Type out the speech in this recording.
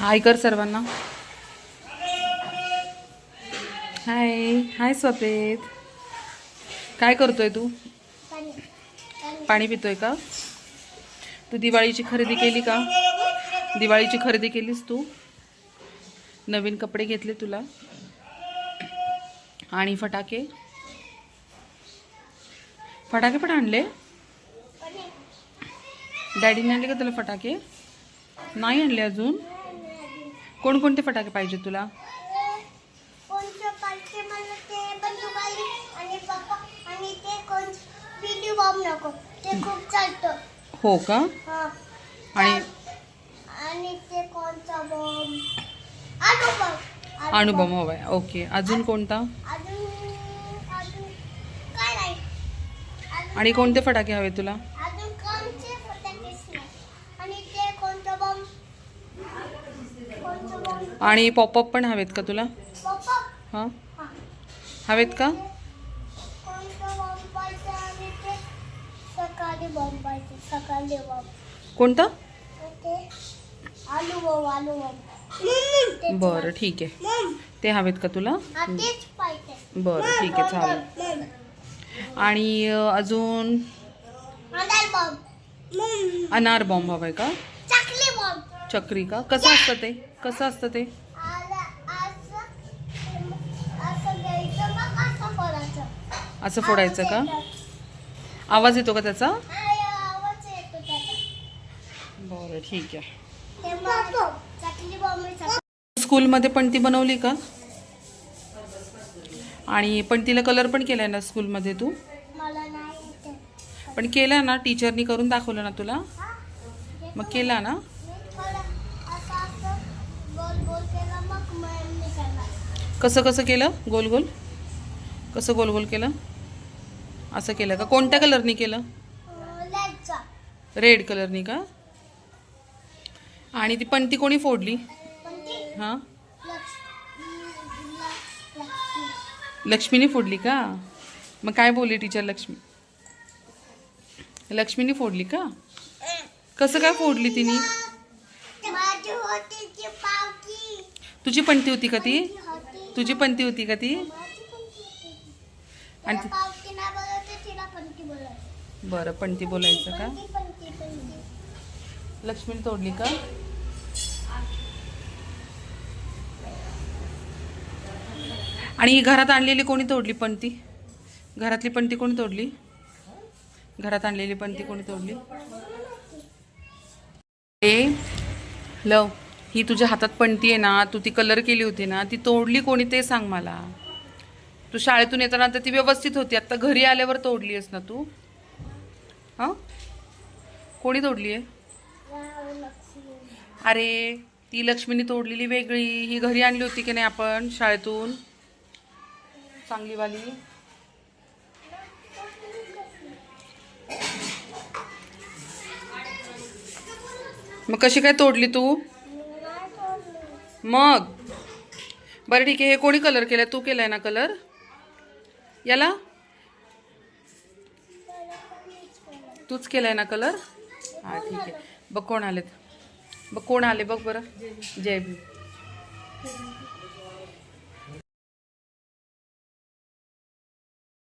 हाय कर सर्वांना. हाय हाय स्वपेत. काय करतोय तू? पाणी पितोय का? तू दिवाळीची खरेदी केली का? दिवाळीची खरेदी केलीस तू? नवीन कपडे घेतले तुला? आणि फटाके? फटाके पण आणले? डॅडीने आणले का तुला फटाके? नाही आणले अजून? कोणकोणते फटाके पाहिजे तुला? हो का? हा. आणि अणुबॉम्ब हवाय. ओके. अजून कोणता? आणि कोणते फटाके हवे तुला अजून कोणते फटाकेच नाही आणि ते कोणतं बॉम्ब कोणतं बॉम्ब आणि पॉपअप पण हवेत का तुला? हां? हवेत का? कोणतं? बरं ठीक आहे. ते हवेत का तुला? बरं ठीक आहे चालेल. आणि अजून? अनार बॉम्ब हवाय का? चक्री का? कसं असतं ते? कसं असतं ते? असं फोडायचं का? आवाज येतो का त्याचा? बरं ठीक आहे. स्कूलमध्ये पण ती बनवली का? आणि पण तिला कलर पण केलाय ना स्कूलमध्ये तू? पण केला ना टीचरनी करून दाखवलं ना तुला? मग केला ना मी थोडं असं असं गोल गोल केलं मग मॅमने केला कसं कसं केलं? गोल गोल? कसं गोल गोल केलं? असं केलं का? कोणत्या कलरनी केलं? रेड कलरनी का? आणि ती पंती कोणी फोडली? हां? लक्ष्मी. लक्ष्मी लक्ष्मीने फोडली का? मग काय बोलली टीचर लक्ष्मी? लक्ष्मीने फोडली का? कसं काय फोडली तिने? तुझी पंती होती का ती? तुझी पंती होती का ती? आणि बरं पंती बोलायचं का? लक्ष्मी तोडली का? आणि घरात आणलेली कोणी तोडली पंती? घरातली पंती कोणी तोडली? घरात आणलेली पंती कोणी तोडली? ए लव. ही तुझ्या हातात पणती आहे ना तू ती कलर केली होती ना ती तोडली कोणी ते सांग मला. तू शाळेतून येताना तर ती व्यवस्थित होती आत्ता घरी आल्यावर तोडली आहेस ना तू? हां? कोणी तोडली आहे अरे ती लक्ष्मीने तोडलेली वेगळी ही घरी आणली होती की नाही आपण शाळेतून? चांगलीवाली मग कशी काय तोडली तू? मग. बरं ठीक आहे हे कोणी कलर केलाय? तू केलाय ना कलर याला? तूच केलाय ना कलर हा ठीक आहे. बघ कोण आलेत. बघ कोण आले बघ बरं. जय भी